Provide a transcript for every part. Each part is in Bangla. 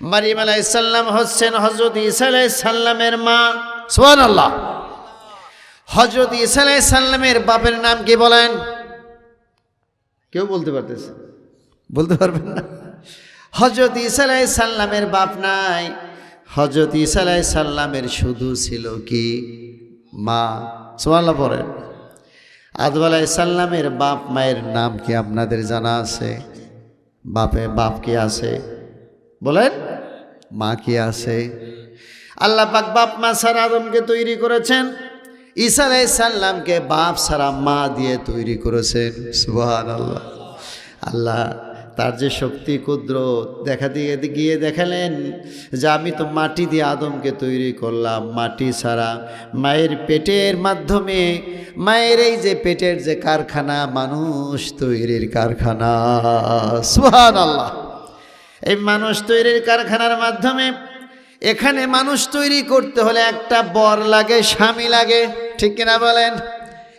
মারিম আলাইসাল্লাম হচ্ছেন হজরত ইসা আলাইসাল্লামের মা। সোহান আল্লাহ হজরত ইসা আলাইসাল্লামের বাপের নাম কি বলেন? কেউ বলতে পারতেছে? বলতে পারবেন না। হজরত ইসা আলাইসাল্লামের বাপ নাই। হজরত ইসা আলাইসাল্লামের শুধু ছিল কি? মা। সোহাল্লাহ পড়েন। আদম আলাইসাল্লামের বাপ মায়ের নাম কি আপনাদের জানা আছে? বাপে বাপ কি আছে? বলেন, মা কি আছে? আল্লাহ পাক বাপ, মা সারা আদমকে তৈরি করেছেন। ঈসা আলাইসাল্লামকে বাপ সারা মা দিয়ে তৈরি করেছেন। সুবহান আল্লাহ আল্লাহ তার যে শক্তি ক্ষুদ্র দেখা দিয়ে গিয়ে দেখালেন যে আমি তো মাটি দিয়ে আদমকে তৈরি করলাম। মাটি ছাড়া মায়ের পেটের মাধ্যমে, মায়ের এই যে পেটের যে কারখানা, মানুষ তৈরির কারখানা। সুহান আল্লাহ এই মানুষ তৈরির কারখানার মাধ্যমে এখানে মানুষ তৈরি করতে হলে একটা বর লাগে, স্বামী লাগে। ঠিক কিনা বলেন?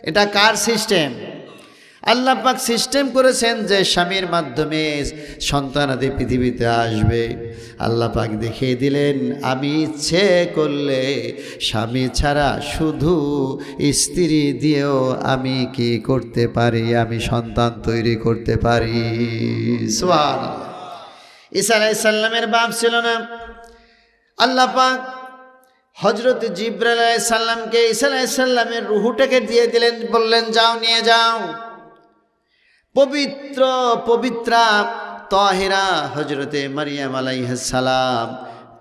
এটা কার সিস্টেম? আল্লাহ পাক সিস্টেম করেছেন যে স্বামীর মাধ্যমে সন্তানাদি পৃথিবীতে আসবে। আল্লাহ পাক দেখিয়ে দিলেন, আমি ইচ্ছে করলে স্বামী ছাড়া শুধু স্ত্রী দিয়েও আমি কি করতে পারি? আমি সন্তান তৈরি করতে পারি। সোয়াল ঈসা আলাইসাল্লামের বাপ ছিল না। আল্লাহ পাক হজরত জিব্রাইল আলাইসাল্লামকে ঈসা আলাইসাল্লামের রুহুটাকে দিয়ে দিলেন, বললেন, যাও, নিয়ে যাও। পবিত্র, পবিত্রা তহেরা হজরতে মারিয়াম আলাইহাসালাম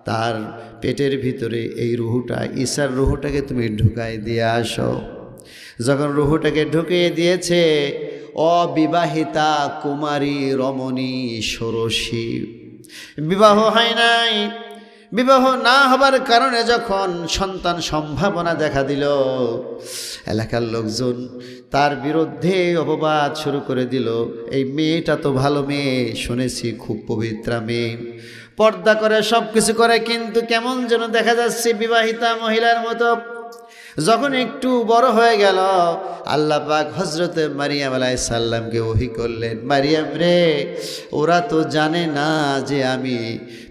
তার পেটের ভিতরে এই রুহুটা ঈশার রুহুটাকে তুমি ঢুকাই দিয়ে আসো। যখন রুহুটাকে ঢুকিয়ে দিয়েছে, অবিবাহিতা কুমারী রমণী ষোড়শী। বিবাহ হয় নাই। বিবাহ না হবার কারণে যখন সন্তান সম্ভাবনা দেখা দিল, এলাকার লোকজন তার বিরুদ্ধে অপবাদ শুরু করে দিল, এই মেয়েটা তো ভালো মেয়ে, শুনেছি খুব পবিত্রা মেয়ে। পর্দা করে সব কিছু করে, কিন্তু কেমন যেন দেখা যাচ্ছে বিবাহিতা মহিলার মতো যখন একটু বড় হয়ে গেল, আল্লাহ পাক হজরতে মারিয়াম আলাইসাল্লামকে ওহি করলেন, মারিয়াম রে, ওরা তো জানে না যে আমি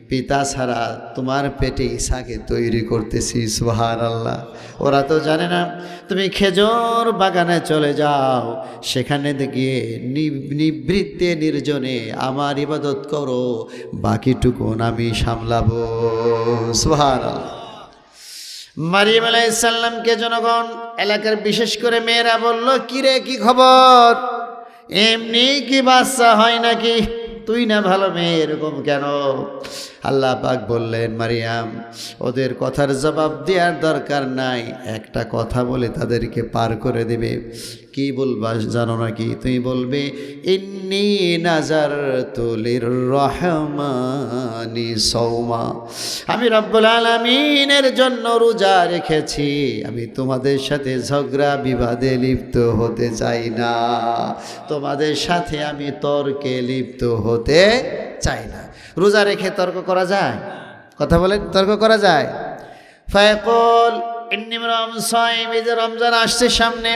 পিতা ছাড়া তোমার পেটে ঈশাকে তৈরি করতেছি সুহার আল্লাহ ওরা তো জানে না। তুমি খেজুর বাগানে চলে যাও, সেখানে গিয়ে নিবৃত্তে, নির্জনে আমার ইবাদত করো, বাকিটুকুন আমি সামলাবো সুহার আল্লাহ মারিয়াম আলাইসাল্লামকে জনগণ, এলাকার বিশেষ করে মেয়েরা বলল, কিরে, কি খবর? এমনি কি বাচ্চা হয় নাকি? তুই না ভালো মেয়ে, এরকম কেন? আল্লাহ পাক বললেন, মারিয়াম, ওদের কথার জবাব দেওয়ার দরকার নাই। একটা কথা বলে তাদেরকে পার করে দেবে। কি বলবা জানো নাকি? তুমি বলবে, ইন্নি নাজার তুলির রহমানি সৌমা আমি রব্বুল আলমিনের জন্য রোজা রেখেছি। আমি তোমাদের সাথে ঝগড়া বিবাদে লিপ্ত হতে চাই না। তোমাদের সাথে আমি তর্কে লিপ্ত হতে চাই না। রোজা রেখে তর্ক করা যায়? কথা বলেন, তর্ক করা যায়? ফায়কল ইন্নিম রমজান আসছে সামনে।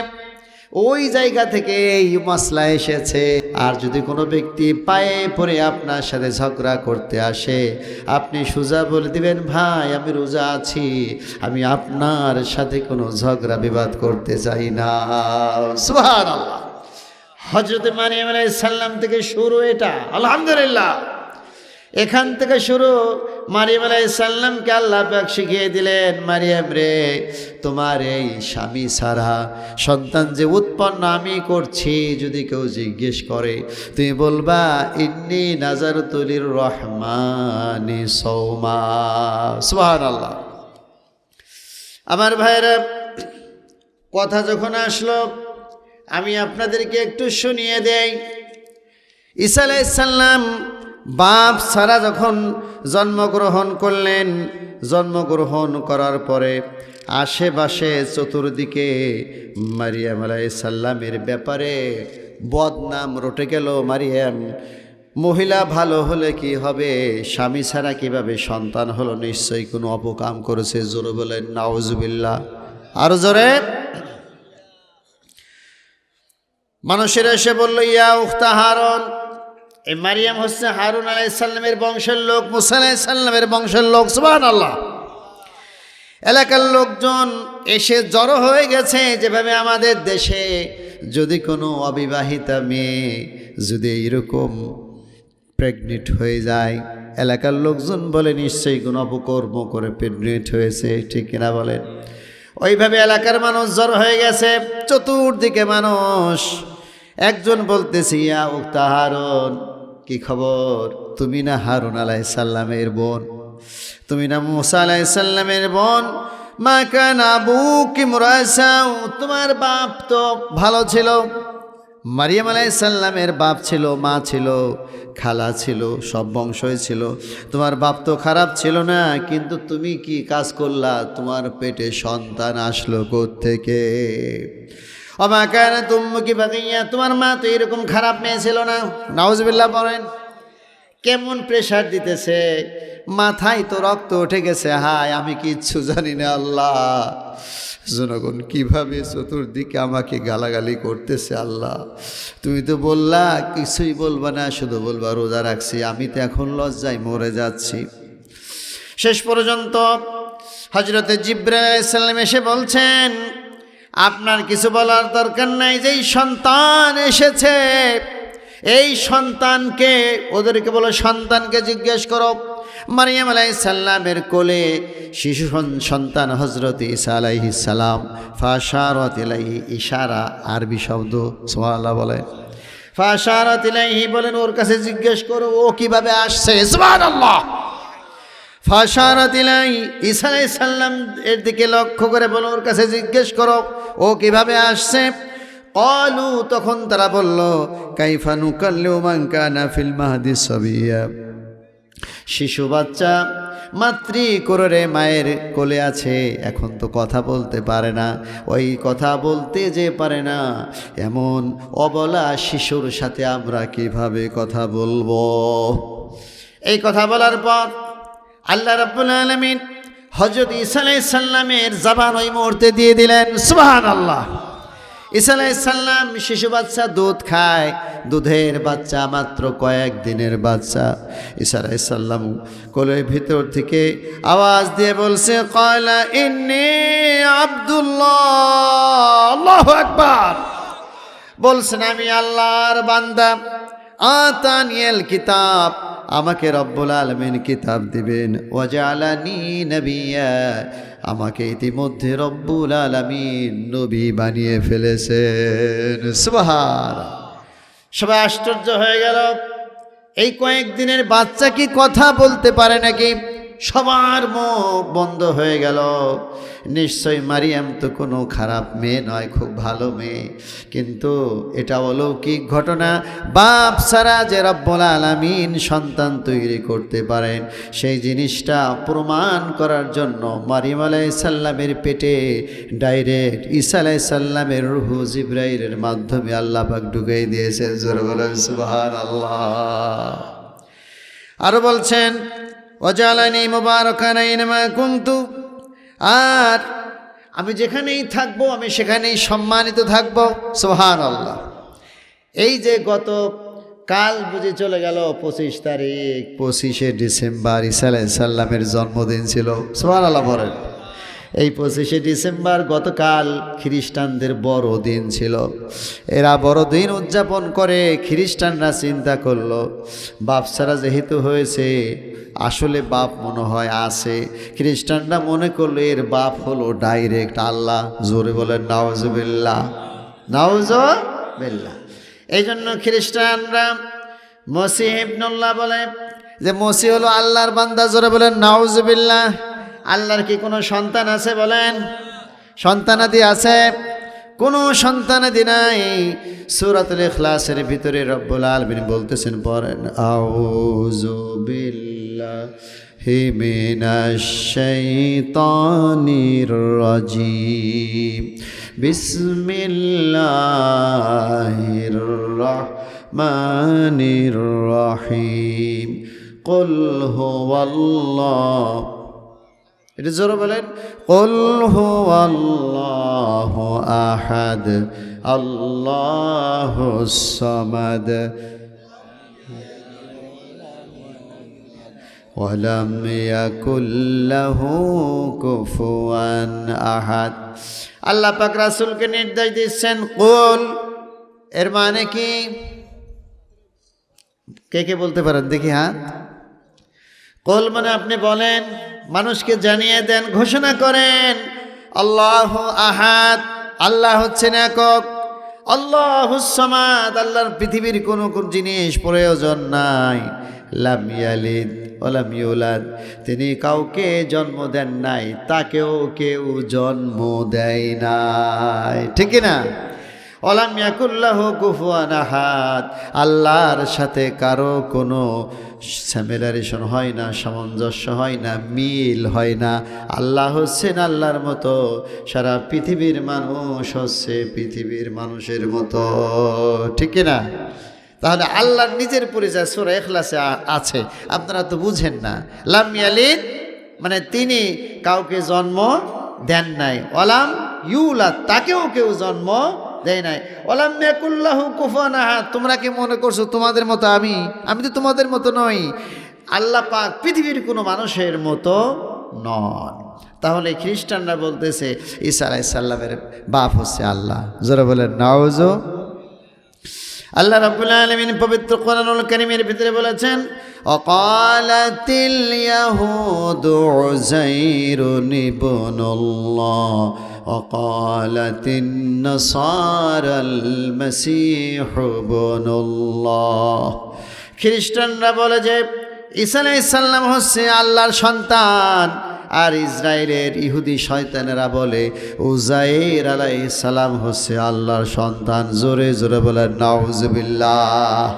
ওই জায়গা থেকে এই মশলা এসেছে। আর যদি কোনো ব্যক্তি পায়ে পড়ে আপনার সাথে ঝগড়া করতে আসে, আপনি সোজা বলে দিবেন, ভাই, আমি রোজা আছি, আমি আপনার সাথে কোনো ঝগড়া বিবাদ করতে চাই না। সুহান হজরত মারিয়াম সাল্লাম থেকে শুরু এটা। আলহামদুলিল্লাহ। এখান থেকে শুরু মারিয়াম সাল্লামকে আল্লাহ পাক শিখিয়ে দিলেন, মারিয়াম রে, তোমার এই স্বামী সারা সন্তান যে উৎপন্ন আমি করছি, যদি কেউ জিজ্ঞেস করে, তুমি বলবা, ইন্নি নাজার তুলির রহমানি সৌমা সুহান আল্লাহ আমার ভাইয়েরা, কথা যখন আসলো, আমি আপনাদেরকে একটু শুনিয়ে দেই। ঈসা আলাইসাল্লাম বাপ সারা যখন জন্মগ্রহণ করলেন, জন্মগ্রহণ করার পরে আশেপাশে চতুর্দিকে মারিয়াম আলাইসাল্লামের ব্যাপারে বদনাম রটে গেল, মারিয়াম, মহিলা ভালো হলে কি হবে? স্বামী ছাড়া কীভাবে সন্তান হলো? নিশ্চয়ই কোনো অপকাম করেছে। জোরে বলেন নাওজুবিল্লা আরও জোরে। মানুষের এসে বলল, ইয়া উখতা হারন এই মারিয়াম হচ্ছে হারুন আলাইসাল্লামের বংশের লোক, মুসা আলাইসাল্লামের বংশের লোক সুবান আল্লাহ এলাকার লোকজন এসে জড়ো হয়ে গেছে, যেভাবে আমাদের দেশে যদি কোনো অবিবাহিতা মেয়ে যদি এইরকম প্রেগনেন্ট হয়ে যায়, এলাকার লোকজন বলে, নিশ্চয়ই কোনো অপকর্ম করে প্রেগনেন্ট হয়েছে। ঠিক কিনা বলেন? ওইভাবে এলাকার মানুষ জড়ো হয়ে গেছে, চতুর্দিকে মানুষ। একজন বলতেছি, ইয়া উক্তা হারুন কি খবর? তুমি না হারুন আলাই সাল্লামের বোন। তুমি না মুসা আলাই সাল্লামের বোন। মা কান আবু কি মুরাসাও তোমার বাপ তো ভালো ছিল। মারিয়াম আলাই সাল্লামের বাপ ছিল, মা ছিল, খালা ছিল, সব বংশই ছিল। তোমার বাপ তো খারাপ ছিল না, কিন্তু তুমি কি কাজ করলা? তোমার পেটে সন্তান আসলো থেকে অমা কেন তুমি কি বাকিয়া তোমার মা তো এরকম খারাপ মেয়ে ছিল না। নাউজবিল্লা বলেন, কেমন প্রেশার দিতেছে? মাথায় তো রক্ত উঠে গেছে, হায়, আমি কিচ্ছু জানি না আল্লাহ। জনগণ কীভাবে চতুর্দিকে আমাকে গালাগালি করতেছে আল্লাহ। তুমি তো বললা, কিছুই বলবা না, শুধু বলবা, রোজা রাখছি, আমি তো এখন লজ্জায় মরে যাচ্ছি। শেষ পর্যন্ত হজরতে জিব্রাইসাল্লাম এসে বলছেন আপনার কিছু বলার দরকার নাই, যেই সন্তান এসেছে, এই সন্তানকে, ওদেরকে বলো, সন্তানকে জিজ্ঞেস করো। মারিয়াম আলাই সাল্লামের কোলে শিশু সন- সন্তান হজরত ইসা আলাইহি সালাম, ফাশারত ইলাইহি ইশারা, আরবি শব্দ সোয়াল্লাহ বলেন। ফাশারত ইলাইহি বলেন, ওর কাছে জিজ্ঞেস করো, ও কীভাবে আসছে? সুবহানাল্লাহ! ফাশারত ইলাই ঈসা সালাম এর দিকে লক্ষ্য করে বলো, ওর কাছে জিজ্ঞেস করো, ও কীভাবে আসছে? কলু, তখন তারা বলল কাইফানু নুকাল্লিউ মান কানা ফিল মাহদি সাবিয়া। শিশু বাচ্চা, মাতৃ কোররে মায়ের কোলে আছে, এখন তো কথা বলতে পারে না। ওই কথা বলতে যে পারে না, এমন অবলা শিশুর সাথে আমরা কীভাবে কথা বলব? এই কথা বলার পর আল্লাহ রাব্বুল আলামিন হজরত আলাইহিস সাল্লামের জবান ওই মুহূর্তে দিয়ে দিলেন, সুবহানাল্লাহ। ঈসা আলাইহিস সাল্লাম শিশু বাচ্চা দুধ খায়, দুধের বাচ্চা মাত্র কয়েক দিনের বাচ্চা। আলাইহিস সাল্লাম কোলের ভিতর থেকে আওয়াজ দিয়ে বলছে কয়লা ইন্নি আব্দুল্লাহ, আল্লাহু আকবার। বলছেন, আমি আল্লাহর বান্দা। আতানিয়াল কিতাব, আমাকে রব্বুল আলমিন কিতাব দিবেন। ওয়াজালানি নবিয়া, আমাকে ইতিমধ্যে রব্বুল আলমিন নবী বানিয়ে ফেলেছেন। সুবহান সবাই আশ্চর্য হয়ে গেল। এই কয়েকদিনের বাচ্চা কি কথা বলতে পারে নাকি? সবার মুখ বন্ধ হয়ে গেল। নিশ্চয় মারিয়াম তো কোনো খারাপ মেয়ে নয়, খুব ভালো মেয়ে। কিন্তু এটা অলৌকিক ঘটনা। বাপ সারা যে রব্বুল আলামিন সন্তান তৈরি করতে পারেন, সেই জিনিসটা প্রমাণ করার জন্য মারিয়াম আলাই সাল্লামের পেটে ডাইরেক্ট ঈসা আলাই সাল্লামের রুহু জিব্রাইলের মাধ্যমে আল্লাহ পাক ঢুকাই দিয়েছেন। জোর বলেন সুবহানাল্লাহ। আরও বলছেন ওজালানি মুবারকান কুন্তু। আর আমি যেখানেই থাকব, আমি সেখানেই সম্মানিত থাকব। সোহান আল্লাহ এই যে গত কাল বুঝে চলে গেল, পঁচিশ তারিখ, পঁচিশে ডিসেম্বর ইসা সাল্লামের জন্মদিন ছিল। সোহান আল্লাহ বলেন। এই পঁচিশে ডিসেম্বর গতকাল খ্রিস্টানদের বড় দিন ছিল। এরা বড়দিন উদযাপন করে খ্রিস্টানরা চিন্তা করল, বাপসারা যেহেতু হয়েছে, আসলে বাপ মনে হয় আছে। খ্রিস্টানরা মনে করল এর বাপ হলো ডাইরেক্ট আল্লাহ। জোরে বলেন নাওজবিল্লা নাওজবিল্লা এই জন্য খ্রিস্টানরা মসিহ ইবনুল্লাহ বলে যে মসি হলো আল্লাহর বান্দা, জোরে বলেন, নাউজবিল্লাহ। আল্লাহর কি কোনো সন্তান আছে বলেন সন্তানাদি আছে কোনো সন্তানাদি নাই সুরাতুল ইখলাসের ভিতরে রব্বুল আলমিন বলতেছেন পড়েন আউযু বিল্লাহি মিনাশ শাইতানির রাজিম বিসমিল্লাহির রহমানির রহিম قل هو الله এটা জোরে বলেন قل هو الله احد الله الصمد ولم يكن له كفوا أحد আল্লাহ পাক রাসূলকে নির্দেশ দিচ্ছেন কুল এর মানে কি কে কে বলতে পারেন দেখি হাত কল মানে আপনি বলেন মানুষকে জানিয়ে দেন, ঘোষণা করেন, আল্লাহ আহাদ, আল্লাহ হচ্ছেন একক। আল্লাহ সমাদ, আল্লাহর পৃথিবীর কোনো কোন জিনিস প্রয়োজন নাই। লাম ইয়ালিদ তিনি কাউকে জন্ম দেন নাই, তাকেও কেউ জন্ম দেয় নাই। ঠিক না আল্লাহর সাথে কারও কোনো স্যামিলারেশন হয় না, সামঞ্জস্য হয় না, মিল হয় না। আল্লাহ হচ্ছেন আল্লাহর মতো। সারা পৃথিবীর মানুষ হচ্ছে পৃথিবীর মানুষের মতো। ঠিক না? তাহলে আল্লাহর নিজের পরিচয় সুরা এখলাসে আছে। আপনারা তো বুঝেন না। লাম ইয়ালিদ মানে তিনি কাউকে জন্ম দেন নাই। অলাম ইউলা তাকেও কেউ জন্ম দেয় নাই। অলাম মেকুল্লাহু কুফান আহাদ। তোমরা কি মনে করছ তোমাদের মতো আমি? আমি তো তোমাদের মতো নই। আল্লাহ পাক পৃথিবীর কোনো মানুষের মতো নন। তাহলে খ্রিস্টানরা বলতেছে, ঈসা আলাইসাল্লামের বাপ হচ্ছে আল্লাহ। যারা বলেন নাওজো আল্লাহ রাব্বুল আলামিন পবিত্র কোরআনুল কারীমের ভিতরে বলেছেন, অকালাতিল ইয়াহুদু উযাইরুন ইবনুল্লাহ। অকালাতিন নাসারাল মাসীহ ইবনুল্লাহ খ্রিস্টানরা বলে যে, ঈসা আলাইহিস সালাম হচ্ছে আল্লাহর সন্তান। আর ইসরায়েলের ইহুদি শয়তানেরা বলে উজাইর আলাই হচ্ছে আল্লাহর সন্তান। জোরে জোরে বলে নাউজবিল্লাহ।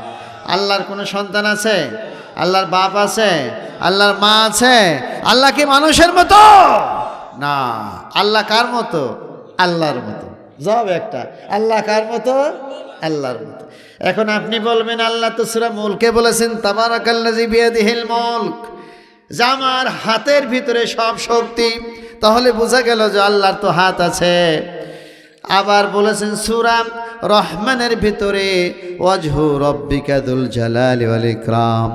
আল্লাহর কোনো সন্তান আছে? আল্লাহর বাপ আছে? আল্লাহর মা আছে? আল্লাহ কি মানুষের মতো? না, আল্লাহ কার মতো? আল্লাহর মতো। জবাব একটা, আল্লাহ কার মতো? আল্লাহর মতো। এখন আপনি বলবেন, আল্লাহ তো সুরা মুলকে বলেছেন তাবারাকাল্লাজি বিয়াদিহিল মুলক। যে আমার হাতের ভিতরে সব শক্তি, তাহলে বোঝা গেল যে আল্লাহর তো হাত আছে। আবার বলেছেন সুরাম রহমানের ভিতরে, ওয়াজহু রব্বিকাদুল জালাল ওয়াল ইকরাম।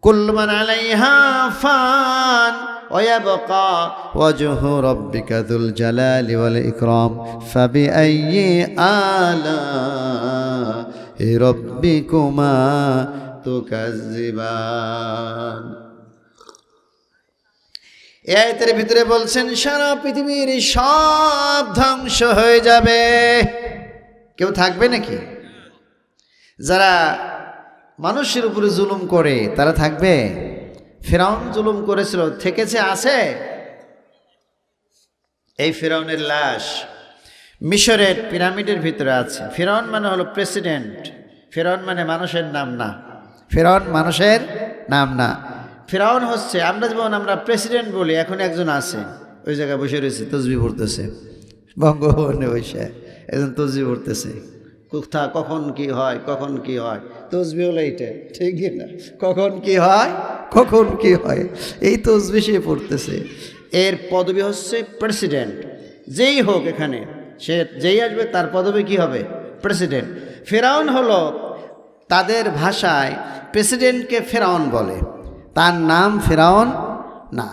কুল্লমান আলাইহা ফান। ويبقى وجه ربك ذو الجلال والإكرام فبأي آلاء ربكما تكذبان এই আয়াতের ভিতরে বলছেন সারা পৃথিবীর সব ধ্বংস হয়ে যাবে কেউ থাকবে নাকি যারা মানুষের উপরে জুলুম করে তারা থাকবে ফেরাউন জুলুম করেছিল, থেকেছে, আছে? এই ফেরাউনের লাশ মিশরের পিরামিডের ভিতরে আছে। ফেরাউন মানে হলো প্রেসিডেন্ট। ফেরাউন মানে মানুষের নাম না। ফেরাউন মানুষের নাম না। ফেরাউন হচ্ছে, আমরা যেমন আমরা প্রেসিডেন্ট বলি, এখন একজন আছে, ওই জায়গায় বসে রয়েছে, তসবি পড়তেছে। বঙ্গভবনে বসে, একজন তসবি পড়তেছে। কোথা, কখন কি হয়, কখন কি হয়? তসবি হলো এইটা, ঠিক না? কখন কি হয়? কখন কি হয়? এই তসবি সে পড়তেছে। এর পদবি হচ্ছে প্রেসিডেন্ট। যেই হোক এখানে, সে যেই আসবে তার পদবি কি হবে? প্রেসিডেন্ট। ফেরাউন হলো তাদের ভাষায় প্রেসিডেন্টকে ফেরাউন বলে। তার নাম ফেরাউন না।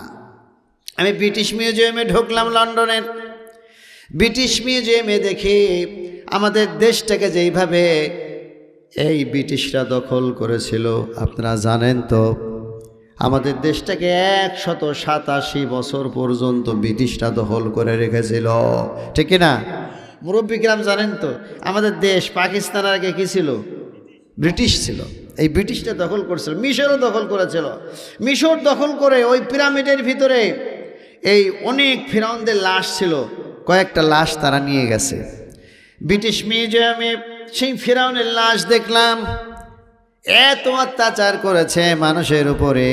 আমি ব্রিটিশ মিউজিয়ামে ঢুকলাম লন্ডনের। ব্রিটিশ মিউজিয়ামে দেখি আমাদের দেশটাকে যেইভাবে এই ব্রিটিশরা দখল করেছিল, আপনারা জানেন তো আমাদের দেশটাকে একশত সাতাশি বছর পর্যন্ত ব্রিটিশরা দখল করে রেখেছিল। ঠিক না মুরব্বিগ্রাম জানেন তো, আমাদের দেশ পাকিস্তান আগে কী ছিল? ব্রিটিশ ছিল। এই ব্রিটিশটা দখল করেছিল, মিশরও দখল করেছিল। মিশর দখল করে ওই পিরামিডের ভিতরে এই অনেক ফিরাউনদের লাশ ছিল, কয়েকটা লাশ তারা নিয়ে গেছে। ব্রিটিশ মিউজিয়ামে সেই ফিরাউনের লাশ দেখলাম। এত অত্যাচার করেছে মানুষের উপরে।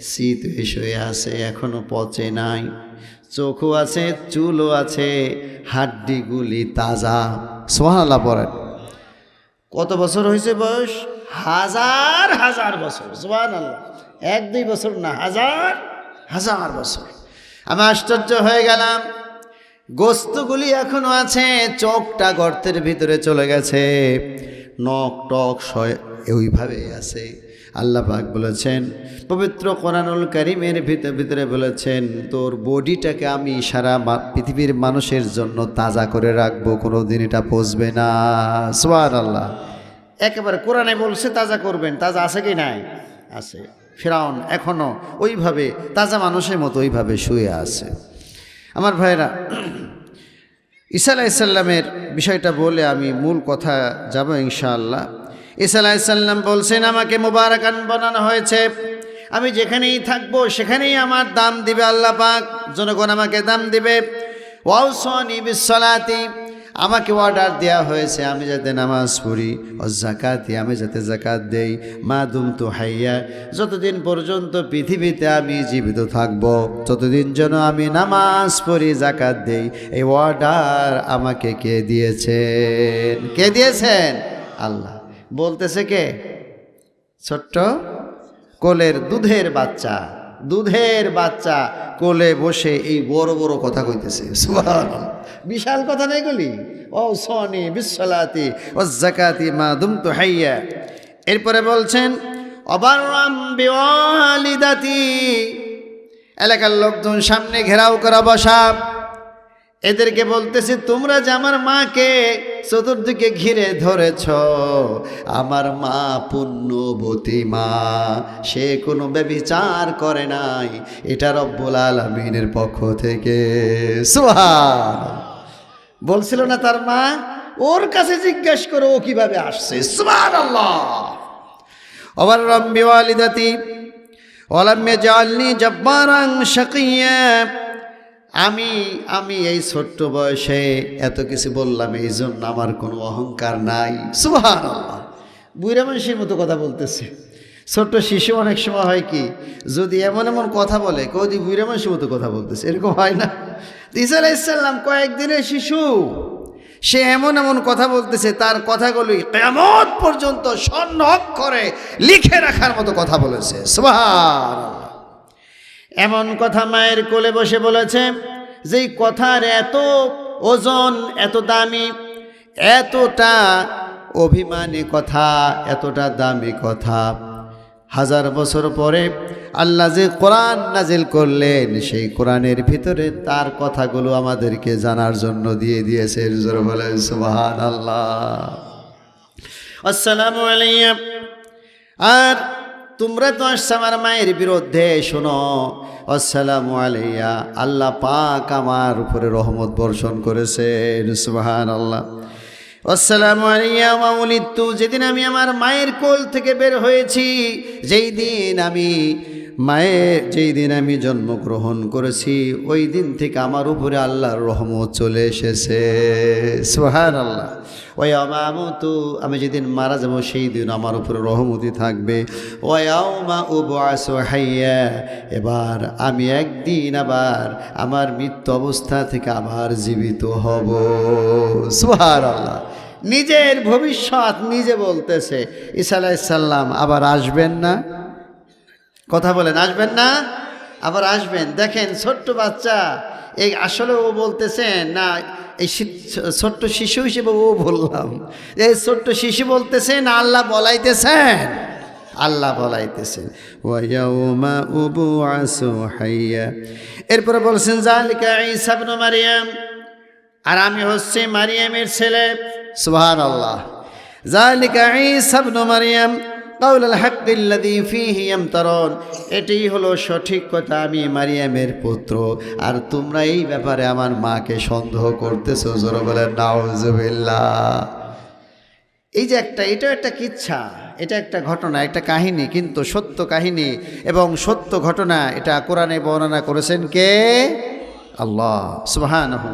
শীত হয়ে আছে, এখনও পচে নাই। চোখও আছে, চুলও আছে, হাড্ডিগুলি তাজা। সোহানাল্লাহ পরে কত বছর হয়েছে বয়স? হাজার হাজার বছর। আল্লাহ এক, দুই বছর না, হাজার হাজার বছর। আমি আশ্চর্য হয়ে গেলাম। গোস্তগুলি এখনও আছে, চোখটা গর্তের ভিতরে চলে গেছে। নখ টক ওইভাবে আছে। আল্লাহ পাক বলেছেন, পবিত্র কোরআনুল কারিমের ভিতরে ভিতরে বলেছেন, তোর বডিটাকে আমি সারা পৃথিবীর মানুষের জন্য তাজা করে রাখব কোনো দিন এটা পচবে না। সোয়ার আল্লাহ একেবারে কোরআনে বলছে, তাজা করবেন। তাজা আছে কি নাই? আছে। ফেরাউন এখনও ওইভাবে, তাজা মানুষের মতো ওইভাবে শুয়ে আছে। আমার ভাইরা ঈসা আলাইসাল্লামের বিষয়টা বলে আমি মূল কথা যাব ইনশাআল্লাহ। ঈসা আলাইসাল্লাম বলছেন, আমাকে মোবারকান বানানো হয়েছে। আমি যেখানেই থাকব, সেখানেই আমার দাম দিবে আল্লাহ পাক। জনগণ আমাকে দাম দিবে। ওয়াউসনি বিশ্বলাতি আমাকে অর্ডার দেওয়া হয়েছে, আমি যাতে নামাজ পড়ি। ও জাকাতি আমি যাতে জাকাত দেই। মা দুম তো হাইয়া, যতদিন পর্যন্ত পৃথিবীতে আমি জীবিত থাকব, ততদিন যেন আমি নামাজ পড়ি জাকাত দেই। এই অর্ডার আমাকে কে দিয়েছেন? কে দিয়েছেন? আল্লাহ। বলতেছে কে? ছোট্ট কোলের দুধের বাচ্চা। দুধের বাচ্চা কোলে বসে এই বড় বড় কথা কইতেছে। বিশাল কথা নাই গলি ও সনি বিশ্বলাতি ও জাকাতি মা দুম তো হাইয়া। এরপরে বলছেন এলাকার লোকজন সামনে ঘেরাও করা বসা। এদেরকে বলতেছি, তোমরা যে আমার মাকে চতুর্দিকে ঘিরে ধরেছ, আমার মা পুণ্যবতী মা, সে কোনো ব্যবিচার করে নাই, এটা রব্বুল আলমিনের পক্ষ থেকে। সুহান বলছিল না তার মা, ওর কাছে জিজ্ঞেস করো, ও কীভাবে আসছে? সুহান আল্লাহ আবার রম্বি ওয়ালিদাতি ওলাম্যে জালনি জব্বারাং শাকিয়া। আমি আমি এই ছোট্ট বয়সে এত কিছু বললাম, এই জন্য আমার কোনো অহংকার নাই। সুহান বুড়া মানুষের মতো কথা বলতেছে। ছোট্ট শিশু অনেক সময় হয় কি, যদি এমন এমন কথা বলে কদি বুড়া মানুষের মতো কথা বলতেছে, এরকম হয় না। ঈসা আলাইসাল্লাম কয়েকদিনের শিশু, সে এমন এমন কথা বলতেছে, তার কথাগুলি কেমন পর্যন্ত স্বর্ণ অক্ষরে লিখে রাখার মতো কথা বলেছে। সুবহান এমন কথা মায়ের কোলে বসে বলেছে, যেই কথার এত ওজন, এত দামি, এতটা অভিমানী কথা, এতটা দামি কথা। হাজার বছর পরে আল্লাহ যে কোরআন নাজিল করলেন, সেই কোরআনের ভিতরে তার কথাগুলো আমাদেরকে জানার জন্য দিয়ে দিয়েছে। আল্লাহ আসসালামু আলাইকুম। আর তোমরা তো আসছো আমার মায়ের বিরুদ্ধে, শোনো। আসসালামু আলাইয়া। আল্লাহ পাক আমার উপরে রহমত বর্ষণ করেছে সুবহান আল্লাহ আসসালামু আলাইয়া মাউলিত্তু যেদিন আমি আমার মায়ের কোল থেকে বের হয়েছি, যেই দিন আমি মায়ের যেই দিন আমি জন্মগ্রহণ করেছি, ওই দিন থেকে আমার উপরে আল্লাহর রহমত চলে এসেছে। সুহান আল্লাহ ওই আমামতু আমি যেদিন মারা যাব, সেই দিন আমার উপরে রহমতি থাকবে। ওই ওয়াউমা উবাস হাইয়া, এবার আমি একদিন আবার আমার মৃত্যু অবস্থা থেকে আবার জীবিত হব। সোহার আল্লাহ নিজের ভবিষ্যৎ নিজে বলতেছে, ঈসা আলাইসাল্লাম আবার আসবেন না? কথা বলেন, আসবেন না? আবার আসবেন। দেখেন, ছোট্ট বাচ্চা, এই আসলে ও বলতেছেন না, এই ছোট্ট শিশু হিসেবে ও বললাম। এই ছোট্ট শিশু বলতেছেন আল্লাহ বলাইতেছেন। আল্লাহ বলাইতেছেন। এরপরে বলছেন জালিকা মারিয়াম। আর আমি হচ্ছে মারিয়ামের ছেলে। সুবহান আল্লাহ জালিকা ঈসা ইবনে মারিয়াম কাউল আল হাক্কিল্লাযী ফীহি ইয়ামতারুন এটাই হলো সঠিক কথা, আমি মারিয়ামের পুত্র। আর তোমরা এই ব্যাপারে আমার মাকে সন্দেহ করতেছো, জোরে বলেন, নাউজুবিল্লাহ। এই যে একটা এটা একটা কিচ্ছা, এটা একটা ঘটনা, একটা কাহিনী, কিন্তু সত্য কাহিনী এবং সত্য ঘটনা, এটা কোরআনে বর্ণনা করেছেন কে? আল্লাহ, সুবহানাহু